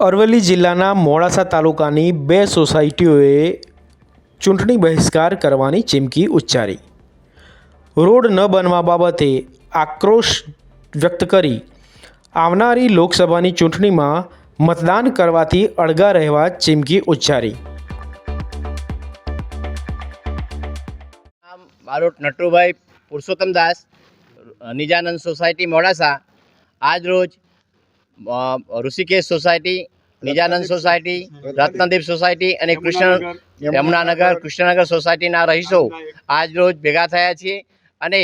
અરવલ્લી જિલ્લાના મોડાસા તાલુકાની બે સોસાયટીઓએ ચૂંટણી બહિષ્કાર કરવાની ચીમકી ઉચ્ચારી. રોડ ન બનવા બાબતે આક્રોશ વ્યક્ત કરી આવનારી લોકસભાની ચૂંટણીમાં મતદાન કરવાથી અળગા રહેવા ચીમકી ઉચ્ચારી. મારું નટુભાઈ પુરુષોત્તમદાસ નિજાનંદ સોસાયટી મોડાસા. આજ રોજ અ, Rishikesh society Nijanand society Ratnadeep society અને કૃષ્ણ યમુનાનગર. કૃષ્ણનગર સોસાયટીના રહીશો આજ રોજ ભેગા થયા છીએ અને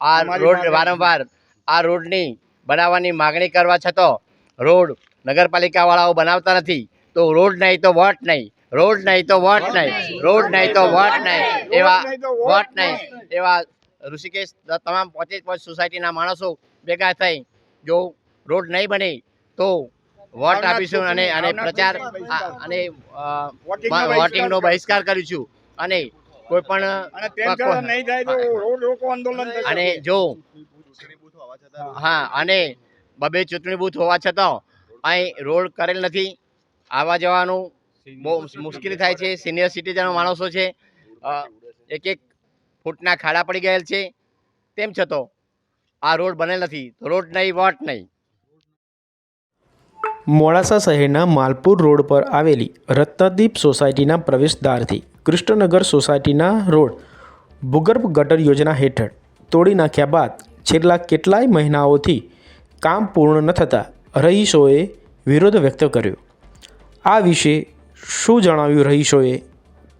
આ રોડ વારંવાર આ રોડની બનાવવાની માગણી કરવા છતાં રોડ નગરપાલિકાવાળાઓ બનાવતા નથી. તો રોડ નહીં તો વોટ નહીં. રોડ નહીં તો વોટ નહીં. રોડ નહીં તો વોટ નહીં. એવા વોટ નહીં. એવા ઋષિકેશ તમામ પોતે પોચ સોસાયટીના માણસો ભેગા થઈ જો રોડ નહીં બને તો વોટ આપીશું અને અને પ્રચાર અને વોટિંગનો બહિષ્કાર કરીશું. અને કોઈ પણ અને જો હા અને બબે ચૂંટણી બૂથ હોવા છતાં અહીં રોડ કરેલ નથી. આવવા જવાનું બહુ મુશ્કેલી થાય છે. સિનિયર સિટીઝન માણસો છે. એક એક ફૂટના ખાડા પડી ગયેલ છે. તેમ છતાં આ રોડ બનેલ નથી. તો રોડ નહીં વોટ નહીં. મોડાસા શહેરના માલપુર રોડ પર આવેલી રત્નદીપ સોસાયટીના પ્રવેશદ્વારથી કૃષ્ણનગર સોસાયટીના રોડ ભૂગર્ભ ગટર યોજના હેઠળ તોડી નાખ્યા બાદ છેલ્લા કેટલાય મહિનાઓથી કામ પૂર્ણ ન થતાં રહીશોએ વિરોધ વ્યક્ત કર્યો. આ વિશે શું જણાવ્યું રહીશોએ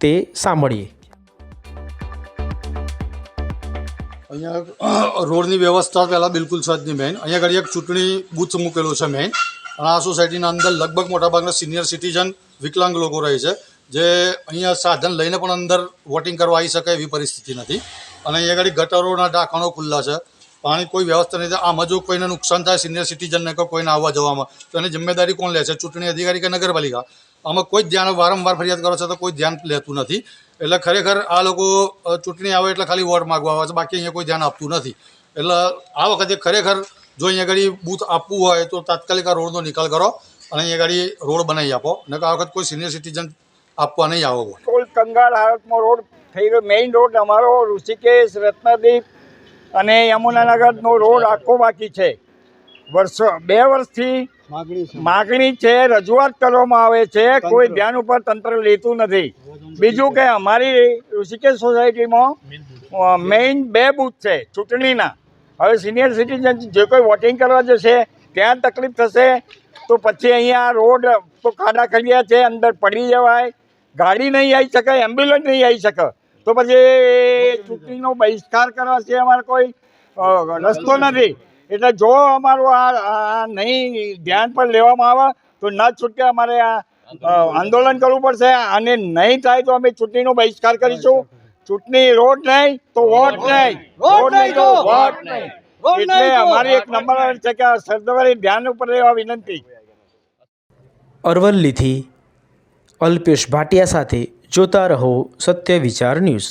તે સાંભળીએ. અહીંયા રોડની વ્યવસ્થા પહેલાં બિલકુલ નહીં, મેન. અહીંયા આગળ એક ચૂંટણી બૂથ મૂકેલો છે, મેન. અને આ સોસાયટીના અંદર લગભગ મોટાભાગના સિનિયર સિટીઝન વિકલાંગ લોકો રહે છે, જે અહીંયા સાધન લઈને પણ અંદર વોટિંગ કરવા આવી શકે એવી પરિસ્થિતિ નથી. અને અહીંયા આગળ ગટરોના ઢાંકણો ખુલ્લા છે. પાણી કોઈ વ્યવસ્થા નથી. આમાં જો કોઈને નુકસાન થાય સિનિયર સિટીઝનને કે કોઈને આવવા જવામાં, તો એની જિમ્મેદારી કોણ લે છે? ચૂંટણી અધિકારી કે નગરપાલિકા? આમાં કોઈ ધ્યાન વારંવાર ફરિયાદ કરો છો તો કોઈ ધ્યાન લેતું નથી. એટલે ખરેખર આ લોકો ચૂંટણી આવે એટલે ખાલી વોટ માગવા આવે છે. બાકી અહીંયા કોઈ ધ્યાન આપતું નથી. એટલે આ વખતે ખરેખર જો અહીંયા આગળ બૂથ આપવું હોય તો તાત્કાલિક આ રોડનો નિકાલ કરો અને અહીંયા આગળ રોડ બનાવી આપો. નકર આ વખત કોઈ સિનિયર સિટીઝન આપવા નહીં આવો વોટ કંગાળ હાલતમાં રોડ થઈ ગયો. મેઇન રોડ અમારો ઋષિકેશ રત્નદીપ અને યમુનાનગરનો રોડ આખો બાકી છે. વર્ષો બે વર્ષથી માગણી છે. રજૂઆત કરવામાં આવે છે. કોઈ ધ્યાન ઉપર તંત્ર લેતું નથી. બીજું કે અમારી ઋષિકેશ સોસાયટીમાં મેઇન બે બૂથ છે ચૂંટણીના. હવે સિનિયર સિટીઝન જે કોઈ વોટિંગ કરવા જશે, ત્યાં તકલીફ થશે, તો પછી અહીંયા રોડ તો ખાડા ખડિયા છે, અંદર પડી જવાય, ગાડી નહીં આવી શકે એમ્બ્યુલન્સ નહીં આવી શકે. તો પછી ચૂંટણીનો બહિષ્કાર કરવા છે અમારે કોઈ રસ્તો નથી. એટલે જો અમારું આ નહીં ધ્યાન પર લેવામાં આવે, તો ન છૂટકે અમારે આ આંદોલન કરવું પડશે. અને નહીં થાય તો અમે ચૂંટણીનો બહિષ્કાર કરીશું. ચૂંટણી રોડ નહીં તો વોટ નહીં. રોડ નહીં તો વોટ નહીં. એટલે અમારી એક નંબર છે કે આ સરદારી ધ્યાન ઉપર રહેવા વિનંતી. અરવલ્લીથી અલ્પેશ ભાટિયા સાથે જોતા રહો સત્ય વિચાર ન્યૂઝ.